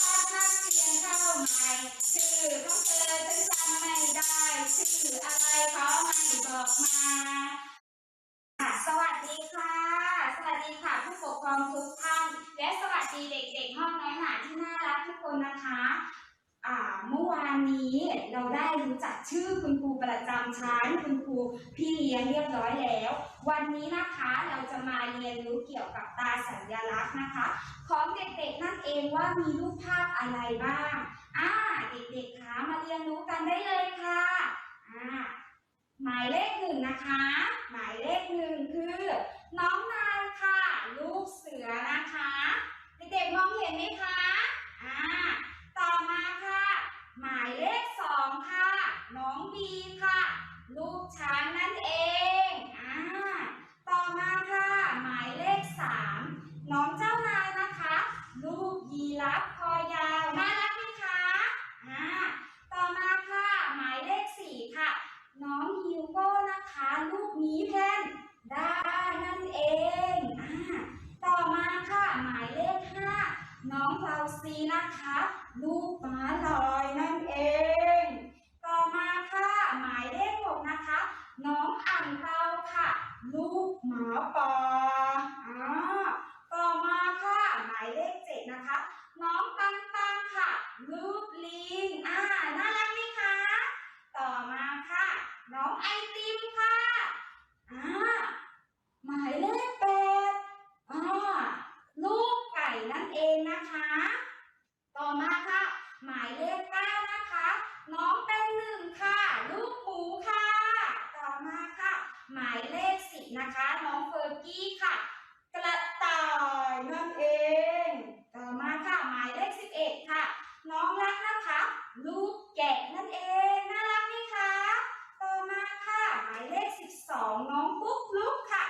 พอดนักเรียงเข้าใหม่ชื่อของเธอฉันจำไม่ได้ ชื่ออะไรขอไม่บอกมาสวัสดีค่ะ สวัสดีค่ะผู้ปกครองทุกท่าน และสวัสดีเด็กๆ ห้องน้อยหนาที่น่ารักทุกคนนะคะเมื่อวานนี้เราได้รู้จักชื่อคุณครูประจำชั้นคุณครูพี่เลี้ยงเรียบร้อยแล้ว วันนี้นะคะเราจะมา เรียนรู้เกี่ยวกับตาสัญลักษณ์นะคะ ของเด็กๆนั่นเองว่ามีรูปภาพอะไรบ้าง อ่า เด็กๆคะมาเรียนรู้กันได้เลยค่ะ อ่า หมายเลขหนึ่งนะคะ หมายเลขหนึ่งคือ น้องนายค่ะ ลูกเสือนะคะ เด็กๆมองเห็นไหมคะอ่าต่อมาค่ะ หมายเลขสองค่ะ น้องบีค่ะ ลูกช้างนั่นเองอ่าต่อมาค่ะ หมายเลขสามน้องเจ้านายนะคะ ลูกยีราฟคอยาวน่ารักไหมคะอ่าต่อมาค่ะ หมายเลขสี่ค่ะ น้องฮิวโก้นะคะลูกหมีแพนด้านั่นเองอ่าต่อมาค่ะหมายเลขห้าน้องฟาวซีนะคะ ลูกม้าลอยนั่นเอง ต่อมาค่ะ หมายเลขหกนะคะ น้องอ่างเปาค่ะ ลูกหมาปอาต่อมาค่ะ หมายเลขเจ็ดนะคะ น้องตังตังค่ะ ลูกลิงอ่าน่ารักไหมคะ ต่อมาค่ะ น้องไอติมค่ะอ่าหมายเลขแปดอ่าลูกไก่นั่นเองนะคะ ต่อมาค่ะ หมายเลขเก้านะคะ น้องเป็นหนึ่งค่ะ ลูกหมูค่ะ ต่อมาค่ะ หมายเลขสิบนะคะ น้องเฟอร์กี้ค่ะ กระต่ายนั่นเอง ต่อมาค่ะ หมายเลขสิบเอ็ดค่ะ น้องรักนะคะ ลูกแกะนั่นเองน่ารักไหมคะ ต่อมาค่ะ หมายเลขสิบสองน้องปุ๊กลุกค่ะ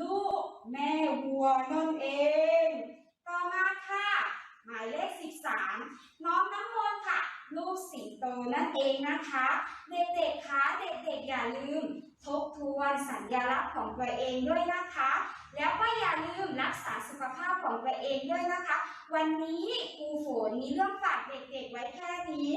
ลูกแม่วัวนั่นเอง ต่อมาค่ะ หมายเลขสิบสามน้องน้ำมนต์ค่ะ ลูกสิงโตนั่นเองนะคะ เด็กๆคะเด็กๆอย่าลืม ทบทวนสัญลักษณ์ของตัวเองด้วยนะคะ แล้วก็อย่าลืมรักษาสุขภาพของตัวเองด้วยนะคะ วันนี้ครูฝนมีเรื่องฝากเด็กๆไว้แค่นี้